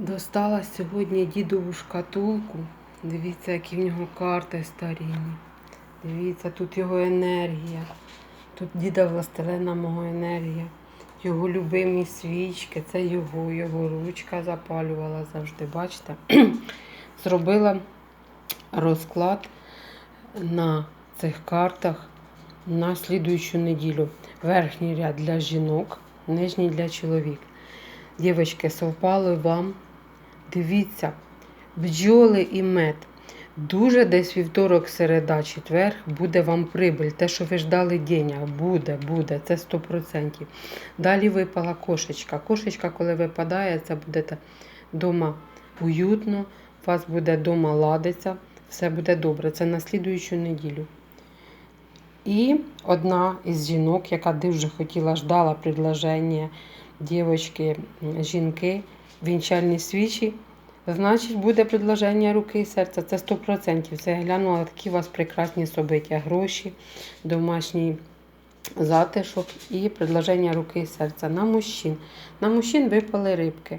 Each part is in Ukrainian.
Достала сьогодні дідову шкатулку. Дивіться, які в нього карти старінні. Дивіться, тут його енергія. Тут діда властелена мого енергія. Його любимі свічки, це його, його ручка запалювала завжди. Бачите? Зробила розклад на цих картах на слідуючу неділю. Верхній ряд для жінок, нижній для чоловік. Дівчатки, совпало вам. Дивіться, бджоли і мед. Дуже десь вівторок, середа, четвер буде вам прибиль. Те, що ви ждали денег, буде, буде, це 100%. Далі випала кошечка. Кошечка, коли випадає, це будете вдома уютно, у вас буде вдома ладиться, все буде добре. Це на слідуючу неділю. І одна із жінок, яка дуже хотіла, ждала предложення дівчатки, жінки, вінчальні свічі. Значить, буде предложення руки і серця. Це 100%. Це я глянула такі у вас прекрасні собиття. Гроші, домашній затишок і предложення руки і серця на мужчин. На мужчин випали рибки.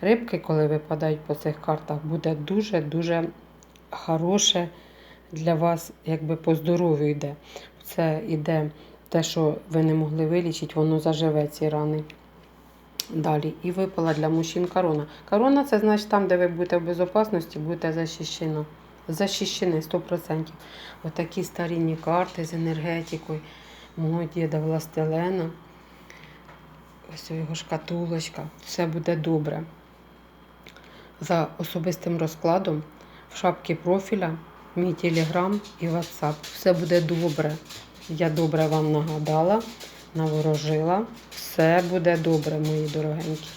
Рибки, коли випадають по цих картах, буде дуже-дуже хороше для вас, якби по здоров'ю йде. Це йде те, що ви не могли вилічити, воно заживе ці рани. Далі. І випала для мужчин корона. Корона це значить там, де ви будете в безпечності, будете. Захищені 100%. Отакі старінні карти з енергетикою мого діда Властелена. Ось його шкатулочка. Все буде добре. За особистим розкладом в шапці профіля, мій телеграм і ватсап. Все буде добре. Я добре вам нагадала, наворожила. Все буде добре, мої дорогенькі.